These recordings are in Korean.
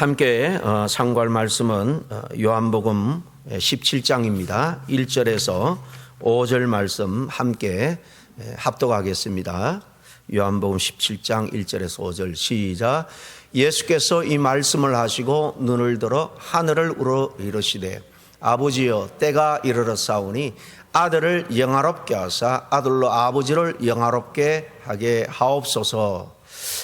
함께 어, 상고할 말씀은 어, 요한복음 17장입니다. 1절에서 5절 말씀 함께 에, 합독하겠습니다. 요한복음 17장 1절에서 5절 시작. 예수께서 이 말씀을 하시고 눈을 들어 하늘을 우러 이르시되 아버지여 때가 이르렀사오니 아들을 영화롭게 하사 아들로 아버지를 영화롭게 하게 하옵소서.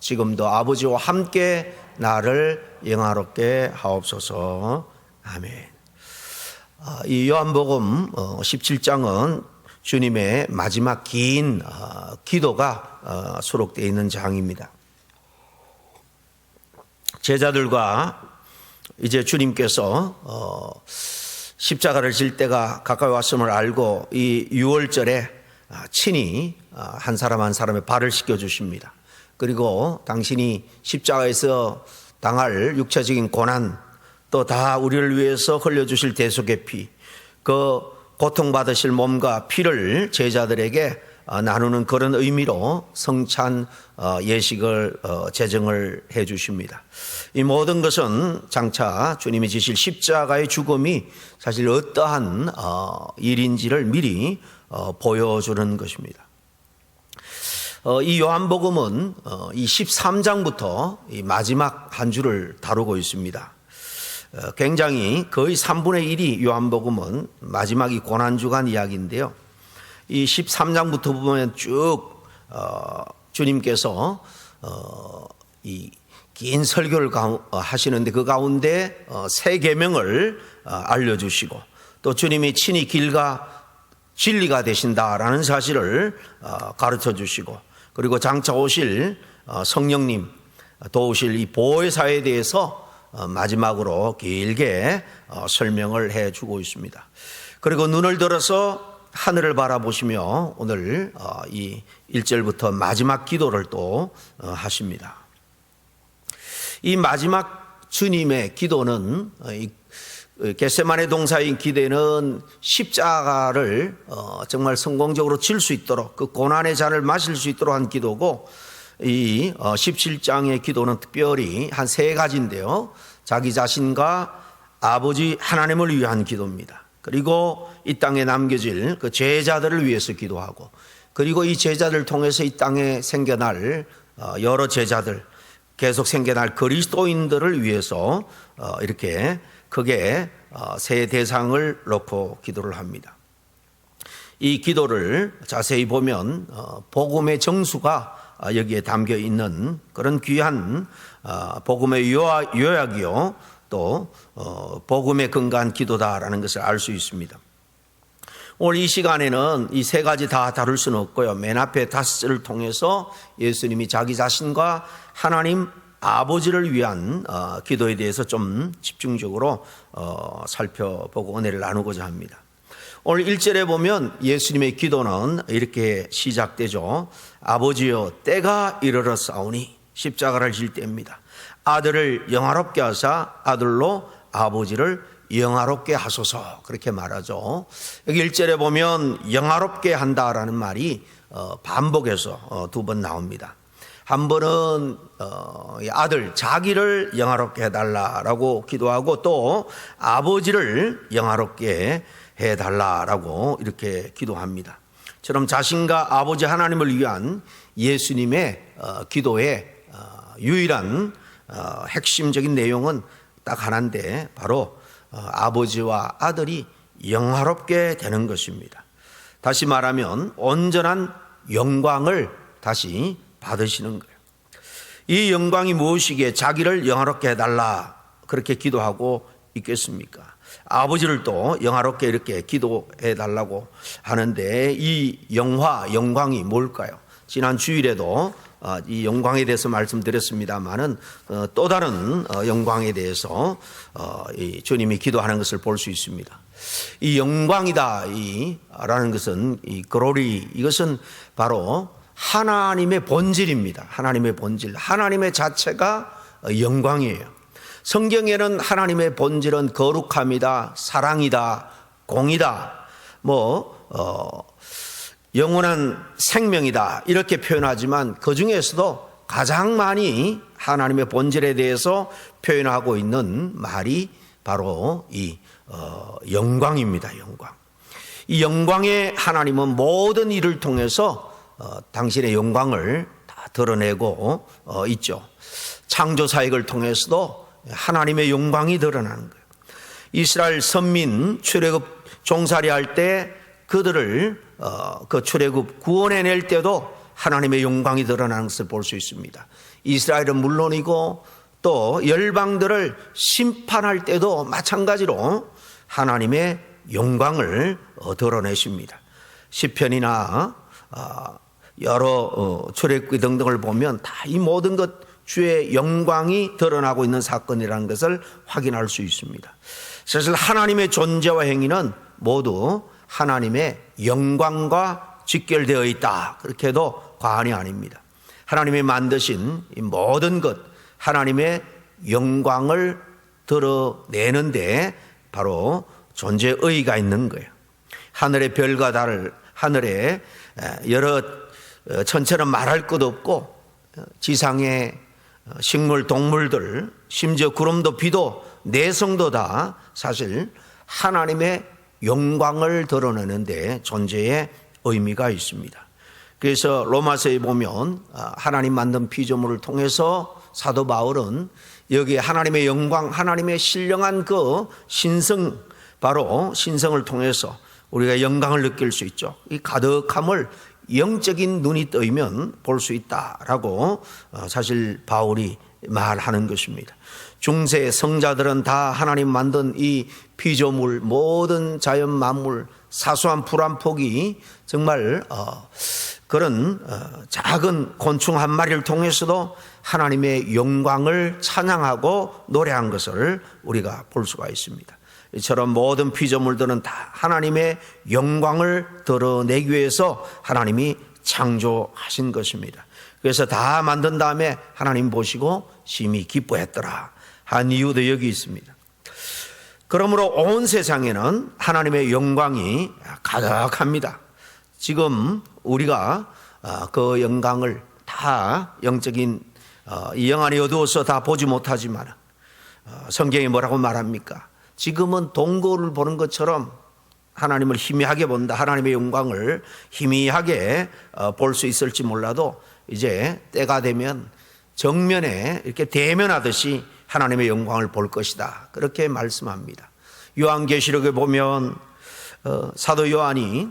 지금도 아버지와 함께 나를 영화롭게 하옵소서. 아멘. 아, 이 요한복음 17장은 주님의 마지막 긴 어, 기도가 어, 수록되어 있는 장입니다. 제자들과 이제 주님께서 어, 십자가를 질 때가 가까이 왔음을 알고 이 6월절에 친히 한 사람 한 사람의 발을 씻겨 주십니다. 그리고 당신이 십자가에서 당할 육체적인 고난 또 다 우리를 위해서 흘려주실 대속의 피, 그 고통받으실 몸과 피를 제자들에게 나누는 그런 의미로 성찬 예식을 제정을 해 주십니다. 이 모든 것은 장차 주님이 지실 십자가의 죽음이 사실 어떠한 일인지를 미리 보여주는 것입니다. 이 요한복음은 이 13장부터 이 마지막 한 주를 다루고 있습니다. 굉장히 거의 3분의 1이 요한복음은 마지막 이 고난주간 이야기인데요. 이 13장부터 보면 쭉 어, 주님께서 어, 이긴 설교를 하시는데 그 가운데 어, 세 계명을 어, 알려주시고 또 주님이 친히 길과 진리가 되신다라는 사실을 어, 가르쳐 주시고 그리고 장차 오실 어, 성령님 도우실 이 보혜사에 대해서 어, 마지막으로 길게 어, 설명을 해 주고 있습니다. 그리고 눈을 들어서 하늘을 바라보시며 오늘 어, 이 1절부터 마지막 기도를 또 하십니다. 이 마지막 주님의 기도는 겟세만의 동사인 기대는 십자가를 정말 성공적으로 칠수 있도록 그 고난의 잔을 마실 수 있도록 한 기도고 이 17장의 기도는 특별히 한 세 가지인데요. 자기 자신과 아버지 하나님을 위한 기도입니다. 그리고 이 땅에 남겨질 그 제자들을 위해서 기도하고 그리고 이 제자들 통해서 이 땅에 생겨날 어, 여러 제자들 계속 생겨날 그리스도인들을 위해서 어, 이렇게 어, 세 대상을 놓고 기도를 합니다. 이 기도를 자세히 보면 복음의 정수가 여기에 담겨 있는 그런 귀한 복음의 요약이요 또 복음의 근간 기도다라는 것을 알 수 있습니다. 오늘 이 시간에는 이 세 가지 다 다룰 수는 없고요. 맨 앞에 다섯을 통해서 예수님이 자기 자신과 하나님 아버지를 위한 어, 기도에 대해서 좀 집중적으로 어, 살펴보고 은혜를 나누고자 합니다. 오늘 1절에 보면 예수님의 기도는 이렇게 시작되죠. 아버지여 때가 이르렀사오니 십자가를 질 때입니다. 아들을 영화롭게 하사 아들로 아버지를 영화롭게 하소서 그렇게 말하죠. 여기 1절에 보면 영화롭게 한다라는 말이 어, 반복해서 어, 두번 나옵니다. 한 번은 어, 아들 자기를 영화롭게 해달라라고 기도하고 또 아버지를 영화롭게 해달라라고 이렇게 기도합니다. 처럼 자신과 아버지 하나님을 위한 예수님의 기도의 유일한 핵심적인 내용은 딱 하나인데 바로 아버지와 아들이 영화롭게 되는 것입니다. 다시 말하면 온전한 영광을 다시 받으시는 거예요. 이 영광이 무엇이기에 자기를 영화롭게 해달라 그렇게 기도하고 있겠습니까? 아버지를 또 영화롭게 이렇게 기도해 달라고 하는데 이 영화, 영광이 뭘까요? 지난 주일에도 어, 이 영광에 대해서 말씀드렸습니다만은 어, 또 다른 어, 영광에 대해서 주님이 기도하는 것을 볼 수 있습니다. 이 영광이다 이라는 것은 이 glory 이것은 바로 하나님의 본질입니다. 하나님의 본질, 하나님의 자체가 어, 영광이에요. 성경에는 하나님의 본질은 거룩함이다, 사랑이다, 공이다, 뭐 어, 영원한 생명이다 이렇게 표현하지만 그 중에서도 가장 많이 하나님의 본질에 대해서 표현하고 있는 말이 바로 이 어, 영광입니다. 영광. 이 영광의 하나님은 모든 일을 통해서 어, 당신의 영광을 다 드러내고 어, 있죠. 창조 사역을 통해서도 하나님의 영광이 드러나는 거예요. 이스라엘 선민 출애굽 종살이 할 때 그들을 어, 그 출애굽 구원해 낼 때도 하나님의 영광이 드러나는 것을 볼 수 있습니다. 이스라엘은 물론이고 또 열방들을 심판할 때도 마찬가지로 하나님의 영광을 어, 드러내십니다. 시편이나 어, 여러 어, 출애굽기 등등을 보면 다 이 모든 것 주의 영광이 드러나고 있는 사건이라는 것을 확인할 수 있습니다. 사실 하나님의 존재와 행위는 모두 하나님의 영광과 직결되어 있다. 그렇게 해도 과언이 아닙니다. 하나님이 만드신 이 모든 것, 하나님의 영광을 드러내는데 바로 존재 의의가 있는 거예요. 하늘의 별과 달, 하늘에 여러 어, 천체는 말할 것 없고 어, 지상의 어, 식물, 동물들, 심지어 구름도 비도 내성도 다 사실 하나님의 영광을 드러내는데 존재의 의미가 있습니다. 그래서 로마서에 보면 아, 하나님 만든 피조물을 통해서 사도 바울은 여기 하나님의 영광, 하나님의 신령한 그 신성, 바로 신성을 통해서 우리가 영광을 느낄 수 있죠. 이 가득함을 영적인 눈이 떠이면 볼 수 있다라고 어, 사실 바울이 말하는 것입니다. 중세 성자들은 다 하나님 만든 이 피조물 모든 자연 만물 사소한 풀 한 폭이 정말 어, 그런 어, 작은 곤충 한 마리를 통해서도 하나님의 영광을 찬양하고 노래한 것을 우리가 볼 수가 있습니다. 이처럼 모든 피조물들은 다 하나님의 영광을 드러내기 위해서 하나님이 창조하신 것입니다. 그래서 다 만든 다음에 하나님 보시고 심히 기뻐했더라 한 이유도 여기 있습니다. 그러므로 온 세상에는 하나님의 영광이 가득합니다. 지금 우리가 어, 그 영광을 다 영적인 어, 이 영안이 어두워서 다 보지 못하지만 어, 성경이 뭐라고 말합니까? 지금은 동거를 보는 것처럼 하나님을 희미하게 본다. 하나님의 영광을 희미하게 볼 수 있을지 몰라도 이제 때가 되면 정면에 이렇게 대면하듯이 하나님의 영광을 볼 것이다. 그렇게 말씀합니다. 요한계시록에 보면 어, 사도 요한이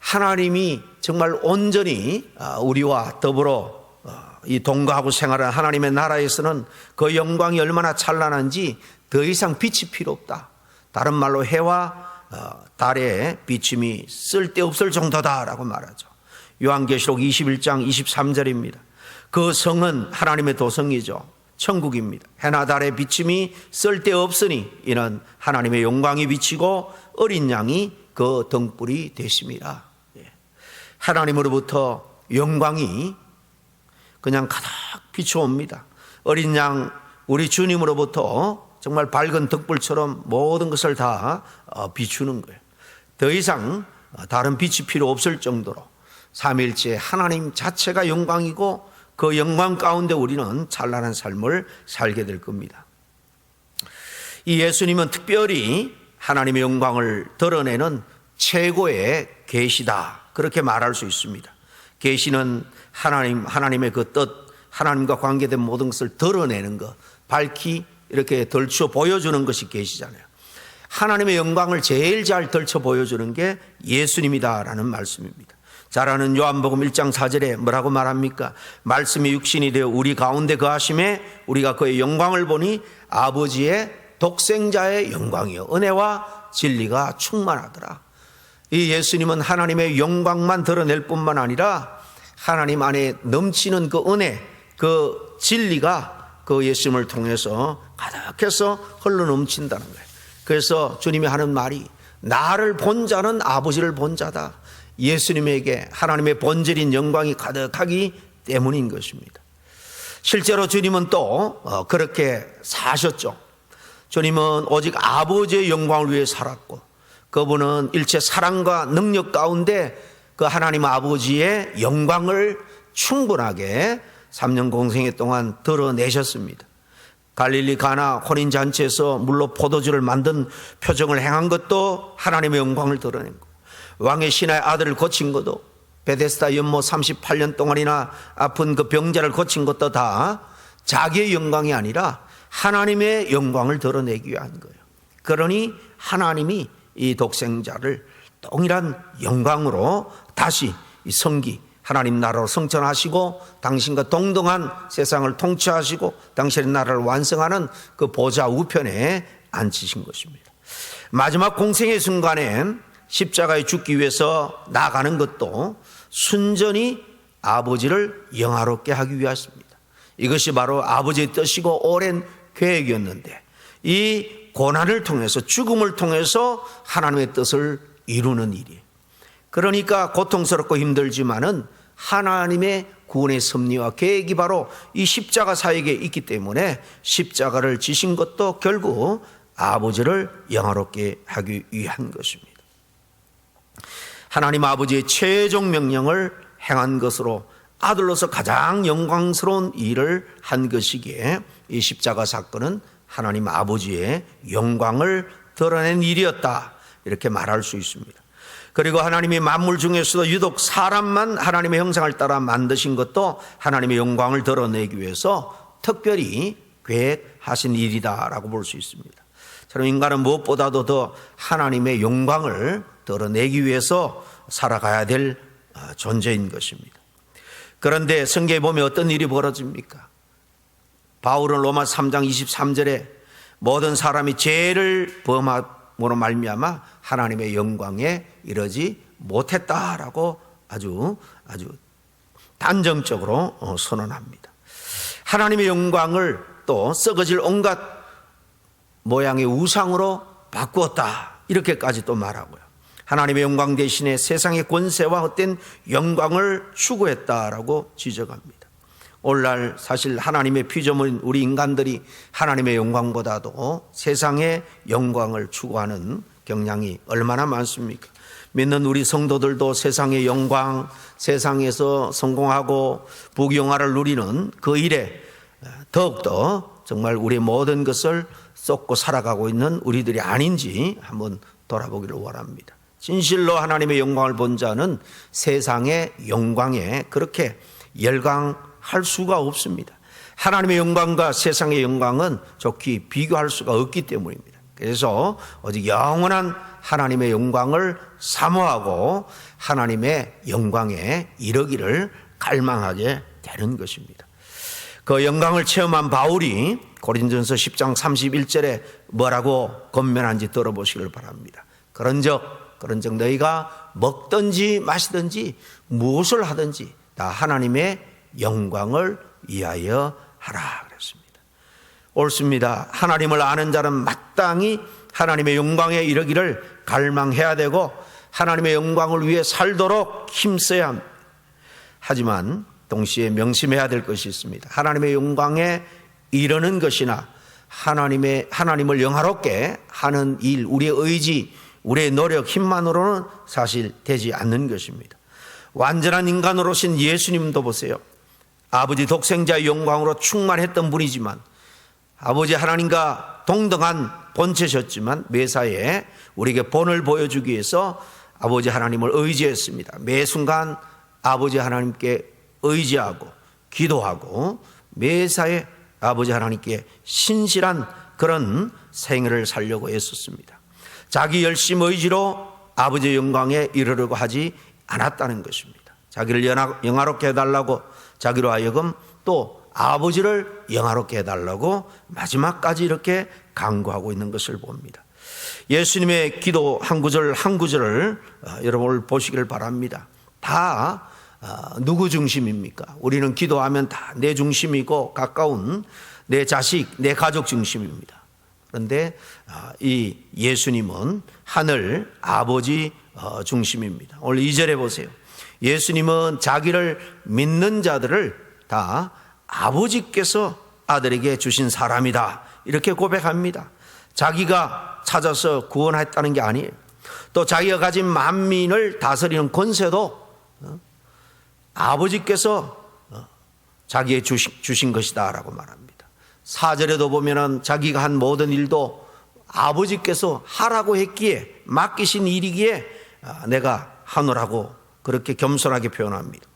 하나님이 정말 온전히 아, 우리와 더불어 어, 이 동거하고 생활하는 하나님의 나라에서는 그 영광이 얼마나 찬란한지 더 이상 빛이 필요 없다. 다른 말로 해와 어, 달의 비침이 쓸데없을 정도다라고 말하죠. 요한계시록 21장 23절입니다. 그 성은 하나님의 도성이죠. 천국입니다. 해나 달의 비침이 쓸데없으니 이는 하나님의 영광이 비치고 어린 양이 그 등불이 되심이라. 예. 하나님으로부터 영광이 그냥 가득 비추옵니다. 어린 양 우리 주님으로부터 정말 밝은 등불처럼 모든 것을 다 어, 비추는 거예요. 더 이상 다른 빛이 필요 없을 정도로 삼일째 하나님 자체가 영광이고 그 영광 가운데 우리는 찬란한 삶을 살게 될 겁니다. 이 예수님은 특별히 하나님의 영광을 드러내는 최고의 계시다. 그렇게 말할 수 있습니다. 계시는 하나님 하나님의 그 뜻, 하나님과 관계된 모든 것을 드러내는 것, 밝히 이렇게 덜쳐 보여주는 것이 계시잖아요. 하나님의 영광을 제일 잘 덜쳐 보여주는 게 예수님이다라는 말씀입니다. 잘 아는 요한복음 1장 4절에 뭐라고 말합니까? 말씀이 육신이 되어 우리 가운데 거하심에 우리가 그의 영광을 보니 아버지의 독생자의 영광이요 은혜와 진리가 충만하더라. 이 예수님은 하나님의 영광만 드러낼 뿐만 아니라 하나님 안에 넘치는 그 은혜, 그 진리가 그 예수님을 통해서 가득해서 흘러 넘친다는 거예요. 그래서 주님이 하는 말이 나를 본 자는 아버지를 본 자다. 예수님에게 하나님의 본질인 영광이 가득하기 때문인 것입니다. 실제로 주님은 또 어, 그렇게 사셨죠. 주님은 오직 아버지의 영광을 위해 살았고 그분은 일체 사랑과 능력 가운데 그 하나님 아버지의 영광을 충분하게 3년 공생애 동안 드러내셨습니다. 갈릴리 가나 혼인 잔치에서 물로 포도주를 만든 표정을 행한 것도 하나님의 영광을 드러낸 거. 왕의 신하의 아들을 고친 것도 베데스다 연못 38년 동안이나 아픈 그 병자를 고친 것도 다 자기의 영광이 아니라 하나님의 영광을 드러내기 위한 거예요. 그러니 하나님이 이 독생자를 동일한 영광으로 다시 이 성기 하나님 나라로 성천하시고 당신과 동등한 세상을 통치하시고 당신의 나라를 완성하는 그 보좌 우편에 앉히신 것입니다. 마지막 공생의 순간에 십자가에 죽기 위해서 나가는 것도 순전히 아버지를 영화롭게 하기 위하십니다. 이것이 바로 아버지의 뜻이고 오랜 계획이었는데 이 고난을 통해서 죽음을 통해서 하나님의 뜻을 이루는 일이에요. 그러니까 고통스럽고 힘들지만은 하나님의 구원의 섭리와 계획이 바로 이 십자가 사역에 있기 때문에 십자가를 지신 것도 결국 아버지를 영화롭게 하기 위한 것입니다. 하나님 아버지의 최종 명령을 행한 것으로 아들로서 가장 영광스러운 일을 한 것이기에 이 십자가 사건은 하나님 아버지의 영광을 드러낸 일이었다. 이렇게 말할 수 있습니다. 그리고 하나님이 만물 중에서도 유독 사람만 하나님의 형상을 따라 만드신 것도 하나님의 영광을 드러내기 위해서 특별히 계획하신 일이다라고 볼 수 있습니다. 저는 인간은 무엇보다도 더 하나님의 영광을 드러내기 위해서 살아가야 될 어, 존재인 것입니다. 그런데 성경에 보면 어떤 일이 벌어집니까? 바울은 로마 3장 23절에 모든 사람이 죄를 범함으로 말미암아 하나님의 영광에 이르지 못했다라고 아주 아주 단정적으로 어, 선언합니다. 하나님의 영광을 또 썩어질 온갖 모양의 우상으로 바꾸었다. 이렇게까지 또 말하고요. 하나님의 영광 대신에 세상의 권세와 헛된 영광을 추구했다라고 지적합니다. 오늘날 사실 하나님의 피조물 우리 인간들이 하나님의 영광보다도 세상의 영광을 추구하는 경향이 얼마나 많습니까? 믿는 우리 성도들도 세상의 영광, 세상에서 성공하고 부귀영화를 누리는 그 일에 더욱더 정말 우리의 모든 것을 쏟고 살아가고 있는 우리들이 아닌지 한번 돌아보기를 원합니다. 진실로 하나님의 영광을 본 자는 세상의 영광에 그렇게 열광 할 수가 없습니다. 하나님의 영광과 세상의 영광은 좋게 비교할 수가 없기 때문입니다. 그래서 오직 영원한 하나님의 영광을 사모하고 하나님의 영광에 이르기를 갈망하게 되는 것입니다. 그 영광을 체험한 바울이 고린전서 10장 31절에 뭐라고 건면한지 들어보시길 바랍니다. 그런적 그런적 너희가 먹든지 마시든지 무엇을 하든지 다 하나님의 영광을 위하여 하라 그랬습니다. 옳습니다. 하나님을 아는 자는 마땅히 하나님의 영광에 이르기를 갈망해야 되고 하나님의 영광을 위해 살도록 힘써야 합니다. 하지만 동시에 명심해야 될 것이 있습니다. 하나님의 영광에 이르는 것이나 하나님의 하나님을 영화롭게 하는 일, 우리의 의지, 우리의 노력, 힘만으로는 사실 되지 않는 것입니다. 완전한 인간으로신 예수님도 보세요. 아버지 독생자의 영광으로 충만했던 분이지만 아버지 하나님과 동등한 본체셨지만 매사에 우리에게 본을 보여주기 위해서 아버지 하나님을 의지했습니다. 매 순간 아버지 하나님께 의지하고 기도하고 매사에 아버지 하나님께 신실한 그런 생애를 살려고 애썼습니다. 자기 열심 의지로 아버지의 영광에 이르려고 하지 않았다는 것입니다. 자기를 영화롭게 해달라고 자기로 하여금 또 아버지를 영화롭게 해달라고 마지막까지 이렇게 강구하고 있는 것을 봅니다. 예수님의 기도 한 구절 한 구절을 어, 여러분 보시기를 바랍니다. 다 아, 누구 중심입니까? 우리는 기도하면 다 내 중심이고 가까운 내 자식, 내 가족 중심입니다. 그런데 아, 이 예수님은 하늘 아버지 어, 중심입니다. 오늘 2절에 보세요. 예수님은 자기를 믿는 자들을 다 아버지께서 아들에게 주신 사람이다. 이렇게 고백합니다. 자기가 찾아서 구원했다는 게 아니에요. 또 자기가 가진 만민을 다스리는 권세도 어, 아버지께서 어, 자기의 주신, 주신 것이다 라고 말합니다. 사절에도 보면은 자기가 한 모든 일도 아버지께서 하라고 했기에 맡기신 일이기에 아, 내가 하노라고 그렇게 겸손하게 표현합니다.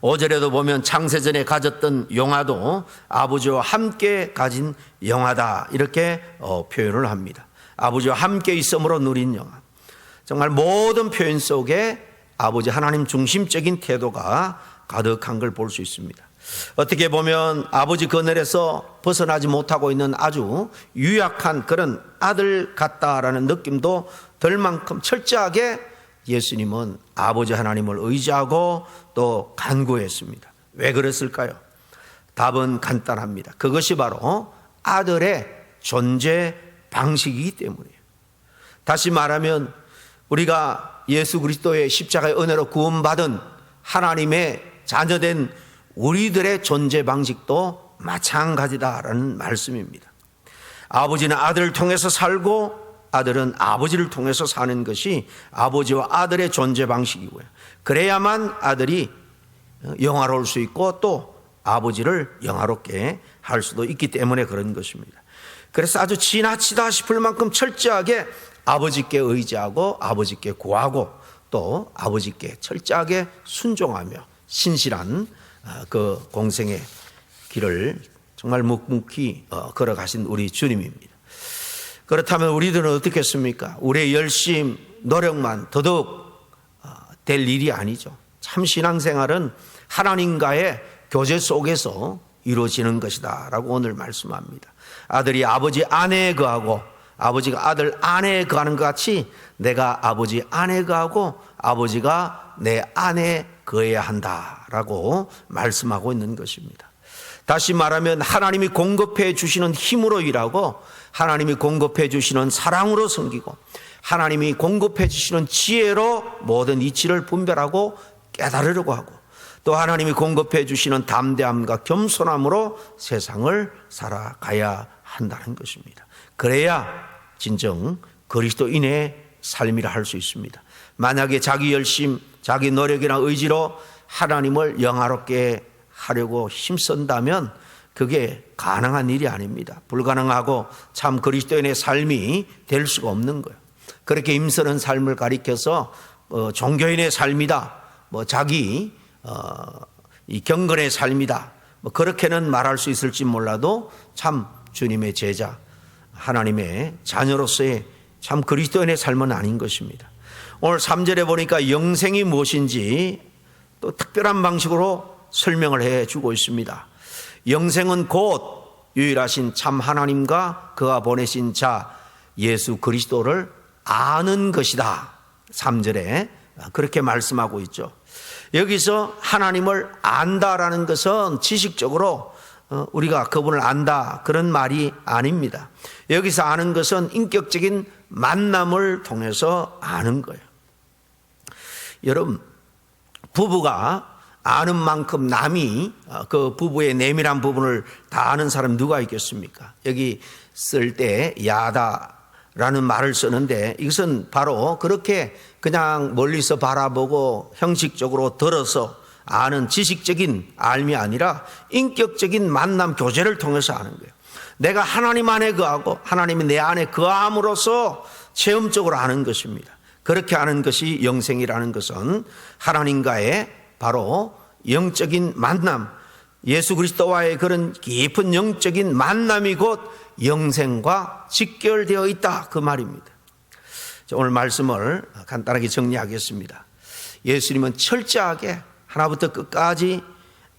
5절에도 보면 창세전에 가졌던 영화도 아버지와 함께 가진 영화다 이렇게 어, 표현을 합니다. 아버지와 함께 있음으로 누린 영화. 정말 모든 표현 속에 아버지 하나님 중심적인 태도가 가득한 걸 볼 수 있습니다. 어떻게 보면 아버지 그늘에서 벗어나지 못하고 있는 아주 유약한 그런 아들 같다라는 느낌도 들 만큼 철저하게 예수님은 아버지 하나님을 의지하고 또 간구했습니다. 왜 그랬을까요? 답은 간단합니다. 그것이 바로 아들의 존재 방식이기 때문이에요. 다시 말하면 우리가 예수 그리스도의 십자가의 은혜로 구원받은 하나님의 자녀된 우리들의 존재 방식도 마찬가지다라는 말씀입니다. 아버지는 아들을 통해서 살고 아들은 아버지를 통해서 사는 것이 아버지와 아들의 존재 방식이고요. 그래야만 아들이 영화로울 수 있고 또 아버지를 영화롭게 할 수도 있기 때문에 그런 것입니다. 그래서 아주 지나치다 싶을 만큼 철저하게 아버지께 의지하고 아버지께 구하고 또 아버지께 철저하게 순종하며 신실한 어, 그 공생의 길을 정말 묵묵히 어, 걸어가신 우리 주님입니다. 그렇다면 우리들은 어떻겠습니까? 우리의 열심, 노력만 더더욱 어, 될 일이 아니죠. 참 신앙생활은 하나님과의 교제 속에서 이루어지는 것이다. 라고 오늘 말씀합니다. 아들이 아버지 아내에 거하고 아버지가 아들 아내에 거하는 것 같이 내가 아버지 아내에 거하고 아버지가 내 아내에 거해야 한다 라고 말씀하고 있는 것입니다. 다시 말하면 하나님이 공급해 주시는 힘으로 일하고 하나님이 공급해 주시는 사랑으로 섬기고 하나님이 공급해 주시는 지혜로 모든 이치를 분별하고 깨달으려고 하고 또 하나님이 공급해 주시는 담대함과 겸손함으로 세상을 살아가야 한다는 것입니다. 그래야 진정 그리스도인의 삶이라 할 수 있습니다. 만약에 자기 열심, 자기 노력이나 의지로 하나님을 영화롭게 하려고 힘쓴다면 그게 가능한 일이 아닙니다. 불가능하고 참 그리스도인의 삶이 될 수가 없는 거예요. 그렇게 힘쓰는 삶을 가리켜서 어, 종교인의 삶이다. 뭐 자기 어, 이 경건의 삶이다. 뭐 그렇게는 말할 수 있을지 몰라도 참 주님의 제자, 하나님의 자녀로서의 참 그리스도인의 삶은 아닌 것입니다. 오늘 3절에 보니까 영생이 무엇인지 또 특별한 방식으로 설명을 해 주고 있습니다. 영생은 곧 유일하신 참 하나님과 그가 보내신 자 예수 그리스도를 아는 것이다. 3절에 그렇게 말씀하고 있죠. 여기서 하나님을 안다라는 것은 지식적으로 어, 우리가 그분을 안다 그런 말이 아닙니다. 여기서 아는 것은 인격적인 만남을 통해서 아는 거예요. 여러분 부부가 아는 만큼 남이 어, 그 부부의 내밀한 부분을 다 아는 사람 누가 있겠습니까? 여기 쓸 때 야다라는 말을 쓰는데 이것은 바로 그렇게 그냥 멀리서 바라보고 형식적으로 들어서 아는 지식적인 알미 아니라 인격적인 만남 교제를 통해서 아는 거예요. 내가 하나님 안에 거하고 하나님이 내 안에 거함으로써 체험적으로 아는 것입니다. 그렇게 아는 것이 영생이라는 것은 하나님과의 바로 영적인 만남, 예수 그리스도와의 그런 깊은 영적인 만남이 곧 영생과 직결되어 있다 그 말입니다. 오늘 말씀을 간단하게 정리하겠습니다. 예수님은 철저하게 하나부터 끝까지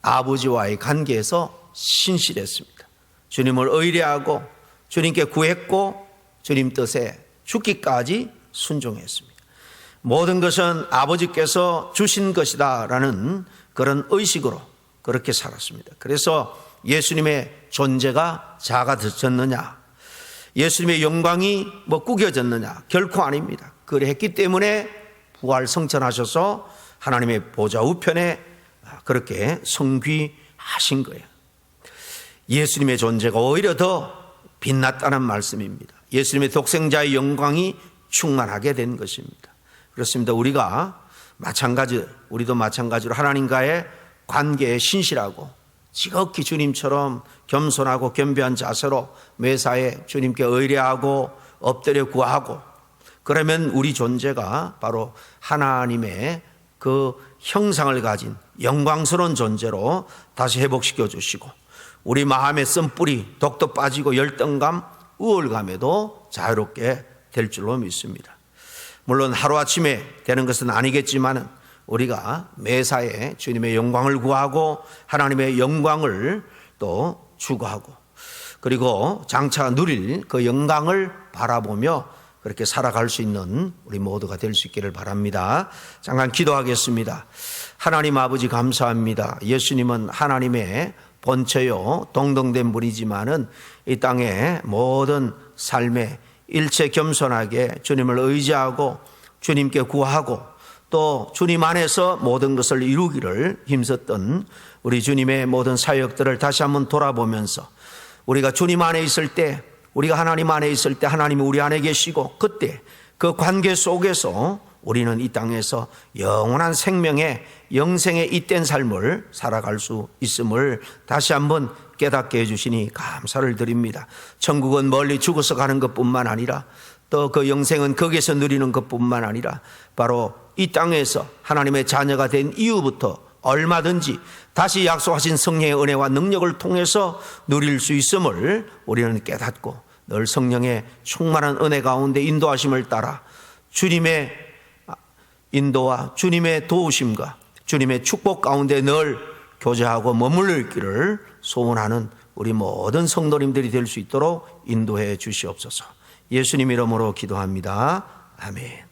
아버지와의 관계에서 신실했습니다. 주님을 의뢰하고 주님께 구했고 주님 뜻에 죽기까지 순종했습니다. 모든 것은 아버지께서 주신 것이다 라는 그런 의식으로 그렇게 살았습니다. 그래서 예수님의 존재가 작아졌느냐, 예수님의 영광이 뭐 구겨졌느냐, 결코 아닙니다. 그랬기 때문에 부활 성천하셔서 하나님의 보좌 우편에 그렇게 성귀하신 거예요. 예수님의 존재가 오히려 더 빛났다는 말씀입니다. 예수님의 독생자의 영광이 충만하게 된 것입니다. 그렇습니다. 우리가 마찬가지, 우리도 마찬가지로 하나님과의 관계에 신실하고 지극히 주님처럼 겸손하고 겸비한 자세로 매사에 주님께 의뢰하고 엎드려 구하고 그러면 우리 존재가 바로 하나님의 그 형상을 가진 영광스러운 존재로 다시 회복시켜 주시고 우리 마음의 쓴뿌리, 독도 빠지고 열등감, 우월감에도 자유롭게 될 줄로 믿습니다. 물론 하루아침에 되는 것은 아니겠지만 우리가 매사에 주님의 영광을 구하고 하나님의 영광을 또 추구하고 그리고 장차 누릴 그 영광을 바라보며 그렇게 살아갈 수 있는 우리 모두가 될 수 있기를 바랍니다. 잠깐 기도하겠습니다. 하나님 아버지 감사합니다. 예수님은 하나님의 본체요 동등된 분이지만은 이 땅의 모든 삶에 일체 겸손하게 주님을 의지하고 주님께 구하고 또 주님 안에서 모든 것을 이루기를 힘썼던 우리 주님의 모든 사역들을 다시 한번 돌아보면서 우리가 주님 안에 있을 때 우리가 하나님 안에 있을 때 하나님이 우리 안에 계시고 그때 그 관계 속에서 우리는 이 땅에서 영원한 생명의 영생의 잇된 삶을 살아갈 수 있음을 다시 한번 깨닫게 해주시니 감사를 드립니다. 천국은 멀리 죽어서 가는 것 뿐만 아니라 또 그 영생은 거기서 누리는 것 뿐만 아니라 바로 이 땅에서 하나님의 자녀가 된 이후부터 얼마든지 다시 약속하신 성령의 은혜와 능력을 통해서 누릴 수 있음을 우리는 깨닫고 늘 성령의 충만한 은혜 가운데 인도하심을 따라 주님의 인도와 주님의 도우심과 주님의 축복 가운데 늘 교제하고 머물러 있기를 소원하는 우리 모든 성도님들이 될 수 있도록 인도해 주시옵소서. 예수님 이름으로 기도합니다. 아멘.